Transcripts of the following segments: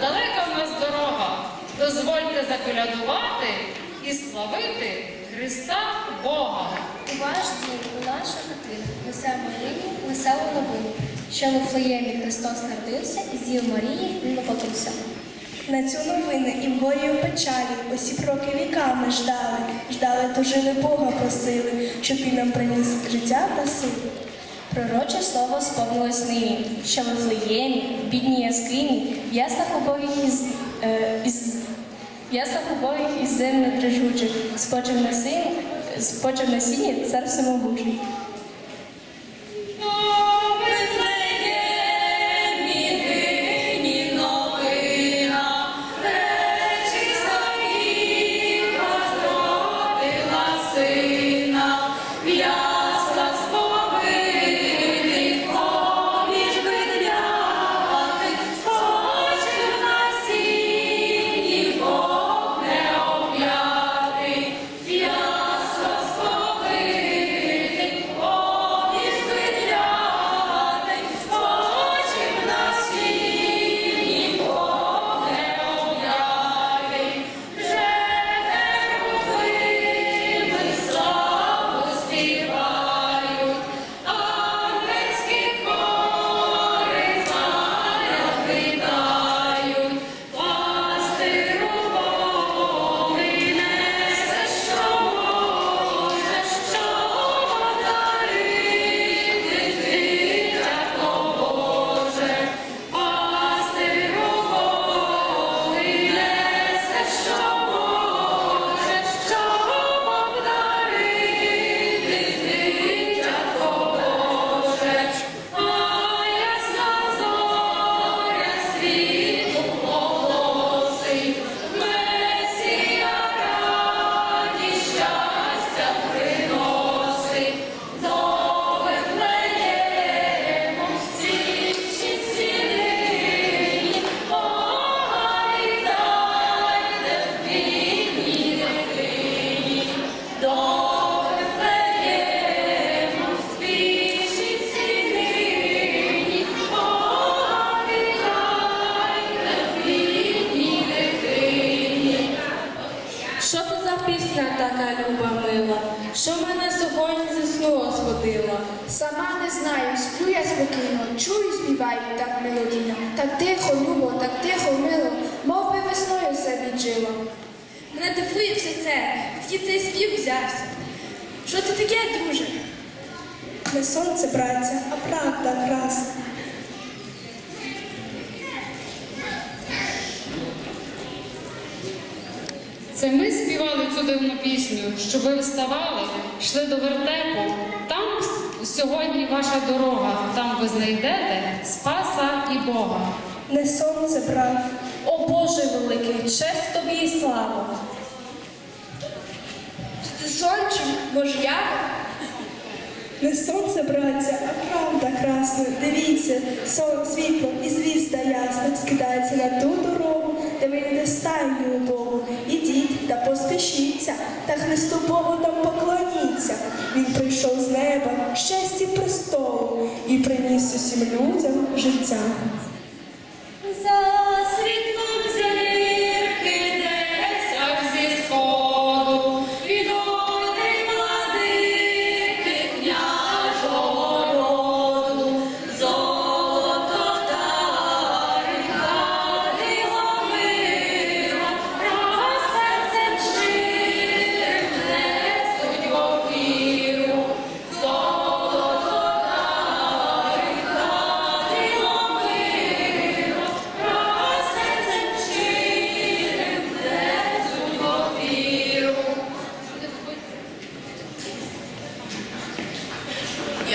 далека в нас дорога. Дозвольте заколядувати і славити Христа Бога. У ваш дім, у наша хатина, несе Марині веселу новину, що в Флеємі Христос народився, і з Діви Марії він народився. На цю новину і в горі і в печалі усі кроки віками ждали, ждали, тужили Бога просили, щоб він нам приніс життя та силу. Пророче слово сповнилось нині, що в Вифлеємі, в бідній яскині, в яслах убогих із, е, із в убогих із землі трижучих, спочив на сині, спочив на сіні цар всемогучий. Любо, так тихо, мило, мов би весною все віджило. Мене дивує все це, звідки цей спів взявся. Що це таке, друже? Не сонце, браття, а правда красна. Це ми співали цю дивну пісню, щоб ви вставали, йшли до вертепу. Там сьогодні ваша дорога, там ви знайдете Спаса і Бога. Не сонце, брат, О Боже великий, честь тобі і слава. Це сон чи може я? не сонце, браття, а правда красна. Дивіться, сон, світло і звізда ясна скидається на ту дорогу, де ви йдете стайню у Богу. Ідіть та поспішіться, та Христу Богу там поклоніться. Він прийшов з неба, щастя престолу, і приніс усім людям життя.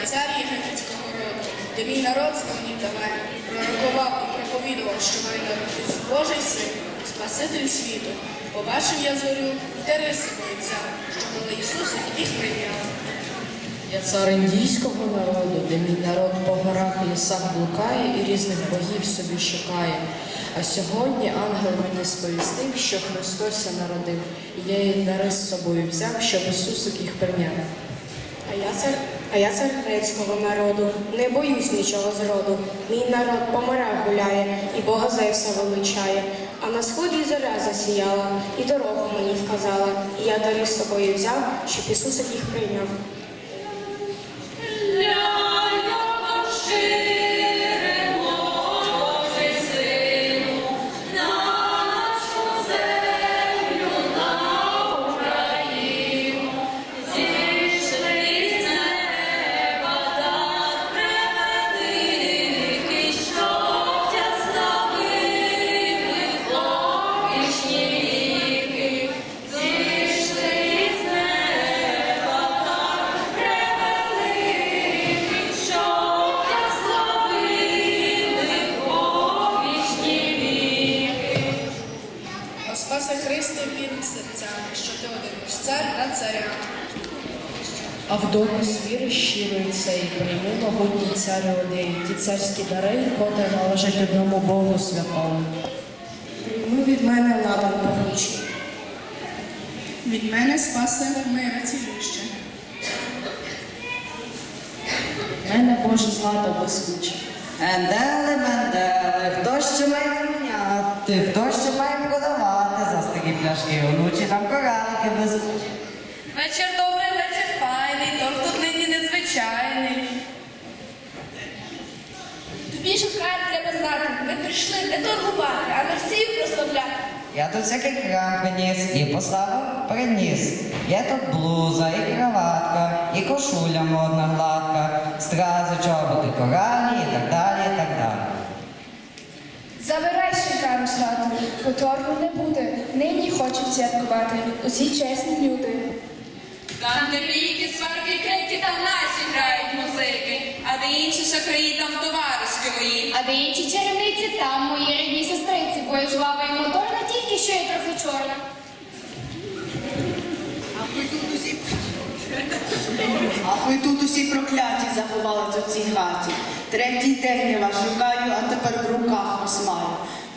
Я цар єгипетського роду, де мій народ знав давай, пророкував і проповідував, що має народитись Божий син, Спаситель світу. Побачив я зорю, де риси боїться, що коли Ісус їх прийняв. Я цар індійського народу, де мій народ по горах і лісах блукає і різних богів собі шукає. А сьогодні ангел мені сповістив, що Христос ся народив, і я її дари з собою взяв, щоб Ісусик їх прийняв. А я цар, а я цар грецького народу, не боюсь нічого зроду. Мій народ по морях гуляє, і Бога Зевса величає. А на сході зоря засіяла, і дорогу мені вказала. І я дари з собою взяв, щоб Ісусик їх прийняв. А в дому свіри щирої цей, прийми могутній царю одей, ті царські дари, котрі належать одному Богу святому. Прийми від мене ладан погучий. Від мене спасе мира ціліще. Мене Боже злато блискуче. Ендели, мендели, хто що має заміняти, хто що має продавати за старі пляшки, онучі там коралики без. Вечір добрий, нині незвичайний. Тобі шукати треба знати. Ми прийшли не торгувати, а Мерсію прославляти. Я тут всякий крам приніс і поставив приніс. Є тут блуза, і кроватка, і кошуля модна гладка, стрази, чоботи, коралі і так далі, і так далі. Забирай шинкару з хату, бо торгу не буде. Нині хочуть святкувати усі чесні люди. Там, де бійки, сварки, крики, там наші грають музики, а де інші шахраї, там товаришки мої. А де інші чарівниці, там мої рідні сестриці, бо я жлава і моторна, тільки що я трохи чорна. Ах, ви тут усі прокляті заховались у цій хаті. Третій день я вас шукаю, а тепер в руках вас маю.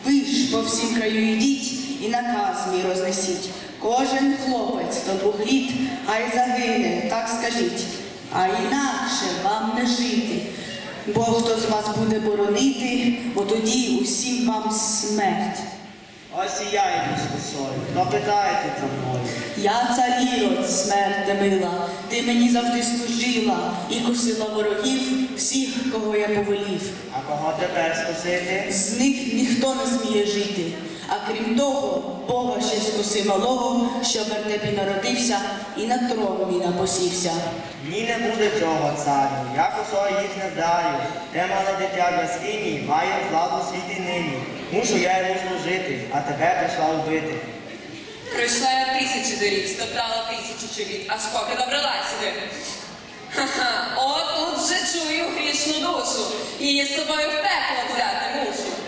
Ви ж по всім краю йдіть і наказ мій рознесіть. Кожен хлопець до двох літ, хай загине, так скажіть. А інакше вам не жити. Бо хто з вас буде боронити, бо тоді усім вам смерть. Ось і я йду з косою, допитайте за мною. Я цар Ірод, смерть мила, ти мені завжди служила і косила ворогів всіх, кого я повелів. А кого тепер скосити? З них ніхто не зміє жити. А крім того, Бога ще скоси малого, що в вертепі народився і на трон мій напосівся. Ні, не буде цього царю, я косою їх не вдаю. Те мале дитя в яскині має владу світі нині. Мушу я йому служити, а тебе прийшла вбити. Пройшла я тисячі доріг, стоптала тисячі чоловік, аж поки добрала сюди. Ха-ха, от тут вже чую грішну душу, її з собою в пекло взяти мушу.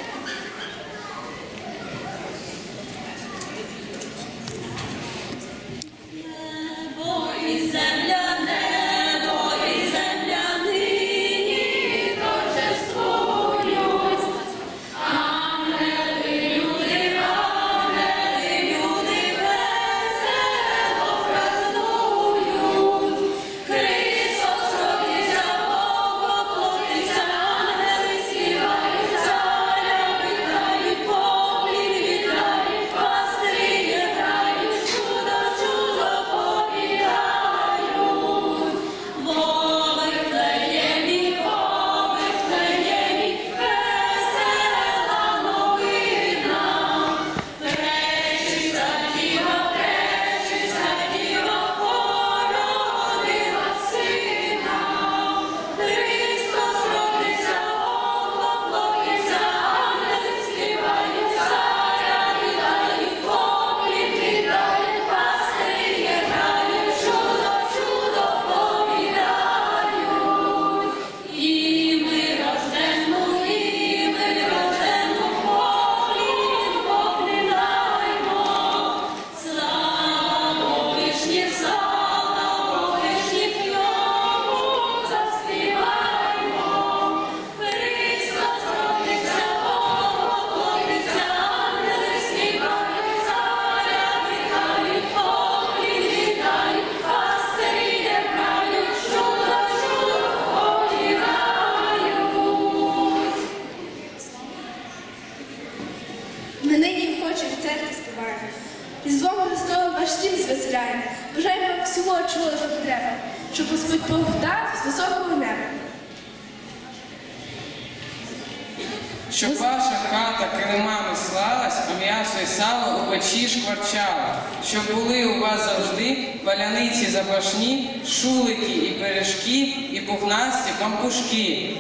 Завжди валяниці запашні, шулики і пиріжки, і пухнасті пампушки.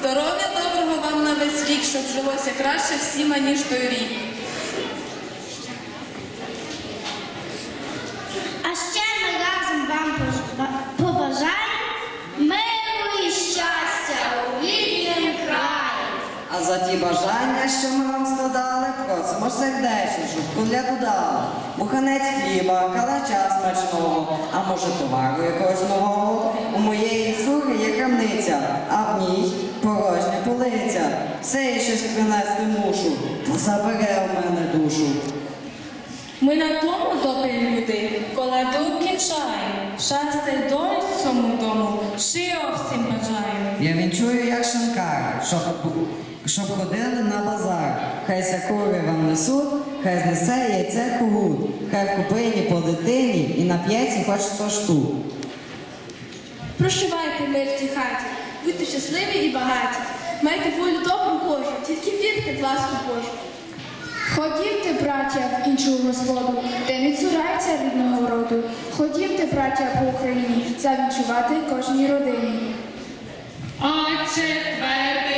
Здоров'я доброго вам на весь рік, щоб жилося краще всім, аніж той рік. А ще ми разом вам пож- побажаємо миру і щастя у ріднім краї. А за ті бажання, що ми вам складали, просимо сердечно, щоб коляду дали. Буханець хліба, калача смачного, а може товару якогось нового. У моєї слуги є крамниця, а в ній порожня полиця. Все я щось принести мушу, то забере в мене душу. Ми на тому, добрі люди, коляду кінчаємо. Щастя й долі цьому дому, щиро всім бажаємо. Я вінчую, як шанкар, щоб, щоб ходили на базар. Хай ся кури вам несуть, хай знесе яйце кугут, хай в купині по дитині і на п'єці хоч сто штук. Прощавайте мир в тій хаті, будьте щасливі і багаті. Майте волю добру Божу, тільки вірте в ласку Божу. Ходімте, браття, в іншу господу, де не цурайся рідного роду. Ходімте, браття, по Україні, завінчувати кожній родині. А четвертий